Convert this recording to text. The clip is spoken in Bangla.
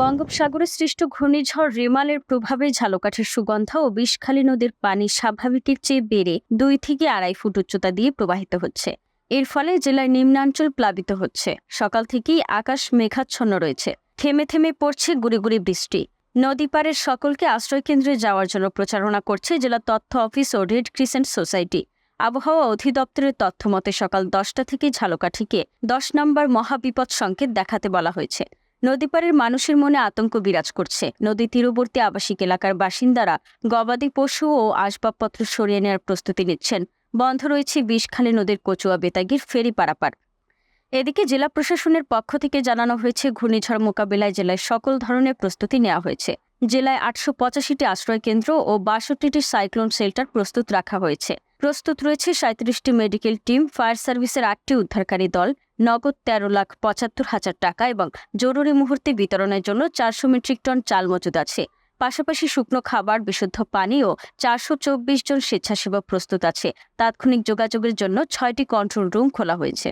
বঙ্গোপসাগরে সৃষ্ট ঘূর্ণিঝড় রেমালের প্রভাবে ঝালকাঠির সুগন্ধা ও বিষখালী নদীর পানি স্বাভাবিকের চেয়ে বেড়ে দুই থেকে আড়াই ফুট উচ্চতা দিয়ে প্রবাহিত হচ্ছে। এর ফলে জেলার নিম্নাঞ্চল প্লাবিত হচ্ছে। সকাল থেকেই আকাশ মেঘাচ্ছন্ন রয়েছে। থেমে থেমে পড়ছে গুড়ি গুড়ি বৃষ্টি। নদী পাড়ের সকলকে আশ্রয়কেন্দ্রে যাওয়ার জন্য প্রচারণা করছে জেলা তথ্য অফিস ও রেড ক্রিসেন্ট সোসাইটি। আবহাওয়া অধিদপ্তরের তথ্য মতে সকাল দশটা থেকে ঝালকাঠিকে দশ নম্বর মহাবিপদ সংকেত দেখাতে বলা হয়েছে। নদীপাড়ের মানুষের মনে আতঙ্ক বিরাজ করছে। নদী তীরবর্তী আবাসিক এলাকার বাসিন্দারা গবাদি পশু ও আসবাবপত্র সরিয়ে নেওয়ার প্রস্তুতি নিচ্ছেন। বন্ধ রয়েছে বিষখালী নদীর কচুয়া বেতাগির ফেরি পারাপার। এদিকে জেলা প্রশাসনের পক্ষ থেকে জানানো হয়েছে, ঘূর্ণিঝড় মোকাবেলায় জেলায় সকল ধরনের প্রস্তুতি নেওয়া হয়েছে। জেলায় আটশো পঁচাশিটি আশ্রয়কেন্দ্র ও বাষট্টিটি সাইক্লোন শেল্টার প্রস্তুত রাখা হয়েছে। প্রস্তুত রয়েছে সাঁত্রিশটি মেডিকেল টিম, ফায়ার সার্ভিসের আটটি উদ্ধারকারী দল, নগদ তেরো লাখ পঁচাত্তর হাজার টাকা এবং জরুরি মুহূর্তে বিতরণের জন্য চারশো মেট্রিক টন চাল মজুদ আছে। পাশাপাশি শুকনো খাবার, বিশুদ্ধ পানি ও চারশো চব্বিশ জন স্বেচ্ছাসেবক প্রস্তুত আছে। তাৎক্ষণিক যোগাযোগের জন্য ছয়টি কন্ট্রোল রুম খোলা হয়েছে।